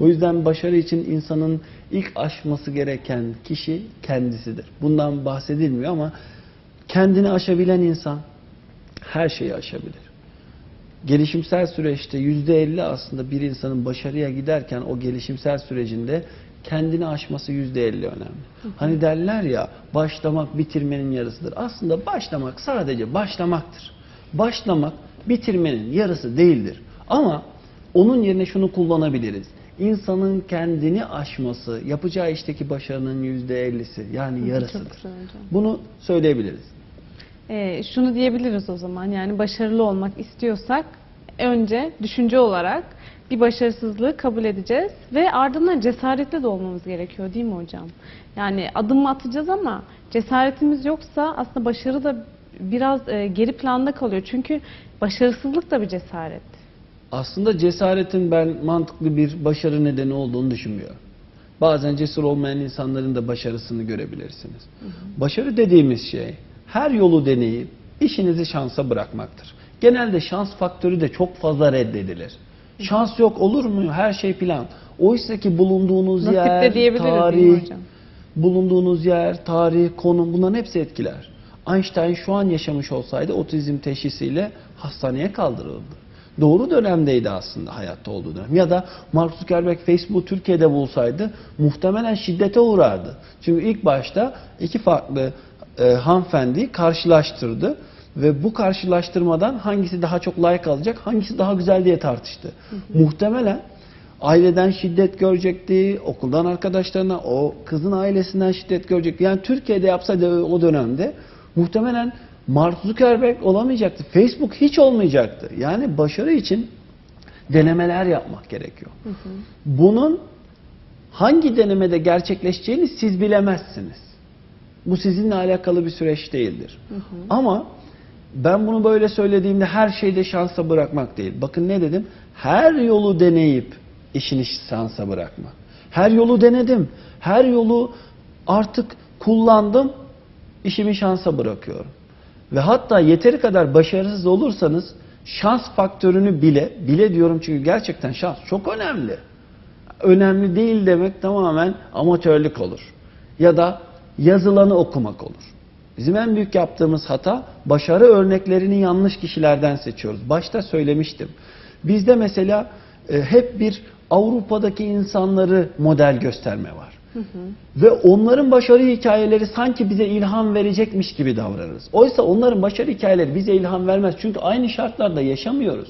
O yüzden başarı için insanın ilk aşması gereken kişi kendisidir. Bundan bahsedilmiyor ama kendini aşabilen insan her şeyi aşabilir. Gelişimsel süreçte yüzde elli aslında bir insanın başarıya giderken o gelişimsel sürecinde kendini aşması yüzde elli önemli. Hani derler ya başlamak bitirmenin yarısıdır. Aslında başlamak sadece başlamaktır. Başlamak bitirmenin yarısı değildir. Ama onun yerine şunu kullanabiliriz. İnsanın kendini aşması yapacağı işteki başarının yüzde ellisi yani yarısıdır. Bunu söyleyebiliriz. Ee, şunu diyebiliriz o zaman yani başarılı olmak istiyorsak önce düşünce olarak bir başarısızlığı kabul edeceğiz ve ardından cesaretli de olmamız gerekiyor değil mi hocam? Yani adım atacağız ama cesaretimiz yoksa aslında başarı da biraz e, geri planda kalıyor. Çünkü başarısızlık da bir cesaret. Aslında cesaretin ben mantıklı bir başarı nedeni olduğunu düşünmüyorum. Bazen cesur olmayan insanların da başarısını görebilirsiniz. Başarı dediğimiz şey her yolu deneyip işinizi şansa bırakmaktır. Genelde şans faktörü de çok fazla reddedilir. Şans yok olur mu? Her şey plan. Oysa ki bulunduğunuz Nasip yer, tarih, bulunduğunuz yer, tarih, konum bunların hepsi etkiler. Einstein şu an yaşamış olsaydı otizm teşhisiyle hastaneye kaldırıldı. Doğru dönemdeydi aslında hayatta olduğu dönem. Ya da Mark Zuckerberg Facebook Türkiye'de bulsaydı muhtemelen şiddete uğrardı. Çünkü ilk başta iki farklı e, hanımefendiyi karşılaştırdı ve bu karşılaştırmadan hangisi daha çok like alacak, hangisi daha güzel diye tartıştı. Muhtemelen aileden şiddet görecekti, okuldan arkadaşlarına, o kızın ailesinden şiddet görecekti. Yani Türkiye'de yapsaydı o dönemde muhtemelen Mark Zuckerberg olamayacaktı. Facebook hiç olmayacaktı. Yani başarı için denemeler yapmak gerekiyor. Bunun hangi denemede gerçekleşeceğini siz bilemezsiniz. Bu sizinle alakalı bir süreç değildir. Ama ben bunu böyle söylediğimde her şeyde şansa bırakmak değil. Bakın ne dedim? Her yolu deneyip işini şansa bırakma. Her yolu denedim. Her yolu artık kullandım. işimi şansa bırakıyorum. Ve hatta yeteri kadar başarısız olursanız şans faktörünü bile, bile diyorum çünkü gerçekten şans çok önemli. Önemli değil demek tamamen amatörlük olur. Ya da yazılanı okumak olur. Bizim en büyük yaptığımız hata başarı örneklerini yanlış kişilerden seçiyoruz. Başta söylemiştim. Bizde mesela e, hep bir Avrupa'daki insanları model gösterme var. Ve onların başarı hikayeleri sanki bize ilham verecekmiş gibi davranırız. Oysa onların başarı hikayeleri bize ilham vermez. Çünkü aynı şartlarda yaşamıyoruz.